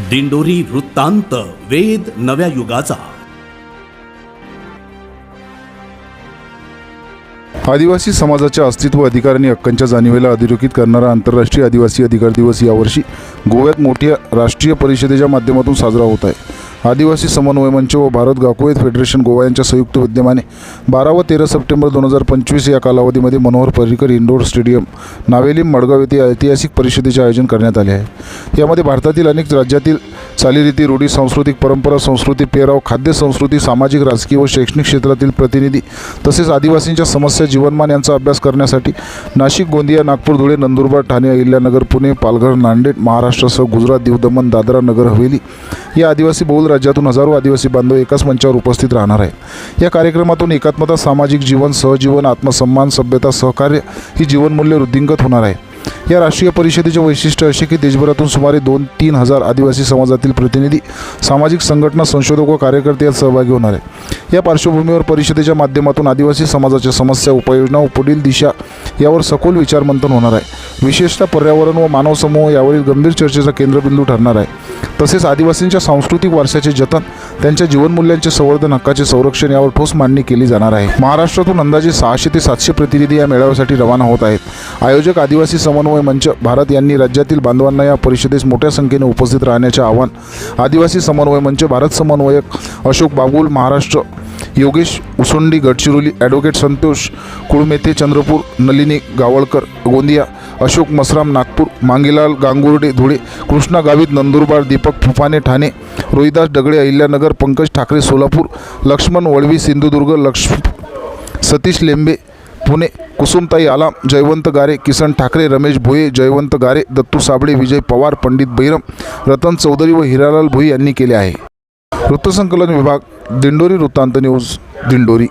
दिंडोरी वृत्तांत वेद नव्या युगाचा. आदिवासी समाजाच्या अस्तित्व अधिकार आणि हक्कांच्या जाणीवेला अधोरेखित करणारा आंतरराष्ट्रीय आदिवासी अधिकार दिवस यावर्षी गोव्यात मोठ्या राष्ट्रीय परिषदेच्या माध्यमातून साजरा होत आहे. आदिवासी समन्वय मंच व भारत गाकुवेत फेडरेशन गोवा यांच्या संयुक्त विद्यमाने बारा व तेरा सप्टेंबर दोन हजार पंचवीस या कालावधीमध्ये मनोहर पर्रिकर इंडोर स्टेडियम नावेलीम मडगाव येथे ऐतिहासिक परिषदेचे आयोजन करण्यात आले आहे. यामध्ये भारतातील अनेक राज्यातील चालीरीती रूढी सांस्कृतिक परंपरा संस्कृती पेराव खाद्य संस्कृती सामाजिक राजकीय व शैक्षणिक क्षेत्रातील प्रतिनिधी तसेच आदिवासींच्या समस्या जीवनमान यांचा अभ्यास करण्यासाठी नाशिक गोंदिया नागपूर धुळे नंदुरबार ठाणे अहिल्यानगर पुणे पालघर नांदेड महाराष्ट्रासह गुजरात दीव दमण दादरा नगर हवेली या आदिवासी बहुल राज्यातून हजारो आदिवासी बांधव एकाच मंचावर उपस्थित राहणार आहेत. या कार्यक्रमातून एकात्मता सामाजिक जीवन सहजीवन आत्मसन्मान सभ्यता सहकार्य ही जीवनमूल्य वृद्धिंगत होणार आहे. या राष्ट्रीय परिषदेचे वैशिष्ट्य असे की देशभरातून सुमारे दोन तीन हजार आदिवासी समाजातील प्रतिनिधी सामाजिक संघटना संशोधक व कार्यकर्ते यात सहभागी होणार आहे या पार्श्वभूमीवर परिषदेच्या माध्यमातून आदिवासी समाजाच्या समस्या उपाययोजना व पुढील दिशा यावर सखोल विचारमंथन होणार आहे. विशेषतः पर्यावरण व मानव समूह यावरील गंभीर चर्चेचा केंद्रबिंदू ठरणार आहे. तसेच आदिवासींच्या सांस्कृतिक वारशाचे जतन त्यांच्या जीवनमूल्यांचे संवर्धन हक्काचे संरक्षण यावर ठोस मांडणी केली जाणार आहे. महाराष्ट्रातून अंदाजे सहाशे ते सातशे प्रतिनिधी या मेळाव्यासाठी रवाना होत आहेत. आयोजक आदिवासी समन्वय मंच भारत यांनी राज्यातील बांधवांना या परिषदेस मोठ्या संख्येने उपस्थित राहण्याचे आवाहन आदिवासी समन्वय मंच भारत समन्वयक अशोक बाबूल महाराष्ट्र योगेश उसोंडी गडचिरोली ॲडव्होकेट संतोष कुळमेथे चंद्रपूर नलिनी गावळकर गोंदिया अशोक मसराम नागपूर मांगीलाल गांगुर्डे धुळे कृष्णा गावित नंदुरबार दीपक फुफाने ठाणे रोहिदास डगळे अहिल्यानगर पंकज ठाकरे सोलापूर लक्ष्मण वळवी सिंधुदुर्ग लक्ष सतीश लेंबे पुणे कुसुमताई आलाम जयवंत गारे किसन ठाकरे रमेश भोये जयवंत गारे दत्तू साबळे विजय पवार पंडित बैरम रतन चौधरी व हिरालाल भोई यांनी केले आहे. वृत्तसंकलन विभाग दिंडोरी वृत्तांत न्यूज दिंडोरी.